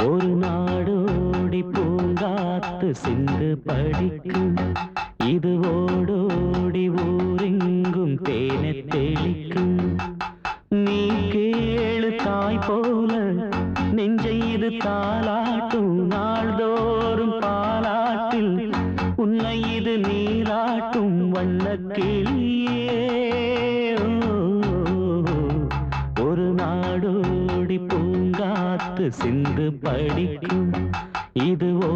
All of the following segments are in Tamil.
ஒரு நாடோடி பூங்காத்து சிந்து படிக்கும் நெஞ்சை இது தாளாட்டும். நாள்தோறும் பாலாட்டில் உன்னை இது நீராட்டும். வண்ணக்கிளியே ஒரு நாடோடி பூங்காத்து சிந்து படிக்கும். இது ஓ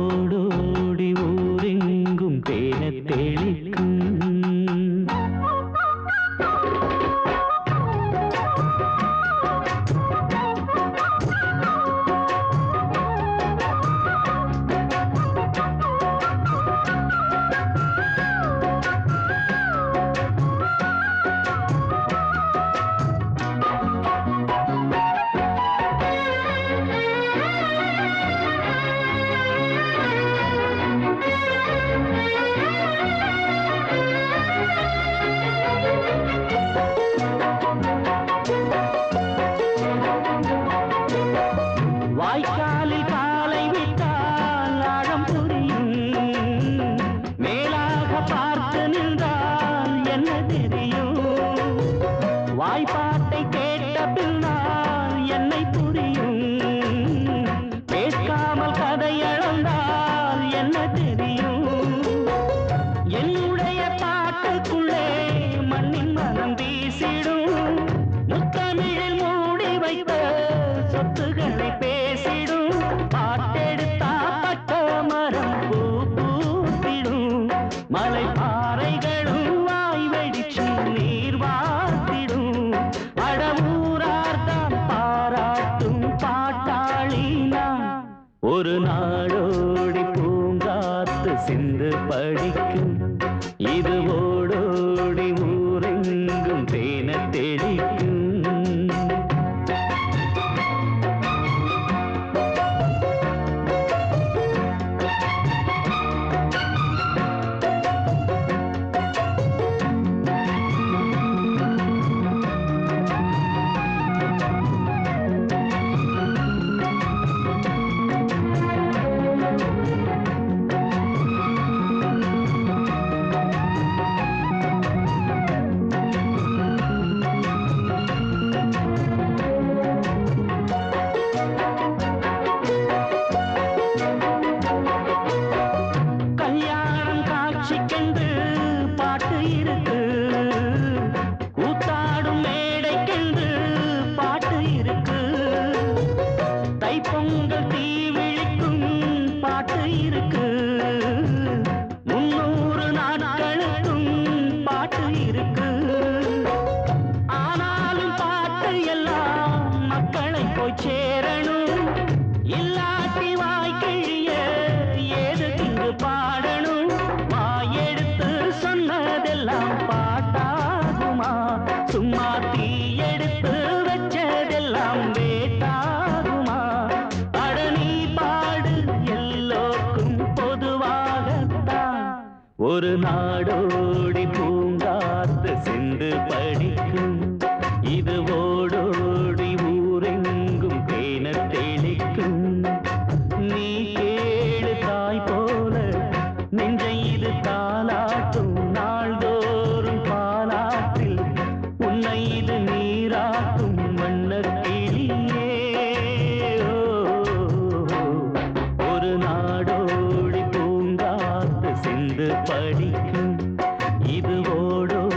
வாய்ப்பாட்டை ஒரு நாடோடி பூங்காத்து சிந்து படிக்கும். இது ஓடோடி ஊரெங்கும் தேன தெளிக்கும். போய் சேரணும். இல்லாட்டி வாய்க்கிழிய ஏது இங்கு பாடணும். வாயெடுத்து சொன்னதெல்லாம் பாட்டாகுமா? சும்மா தீ எடுத்து வச்சதெல்லாம் வேட்டாகுமா? அடனி பாடு எல்லோருக்கும் பொதுவாகத்தான். ஒரு நாடோடி பூங்காத்து சென்று படிக்கும் அடிக்கும். இதுவோடோ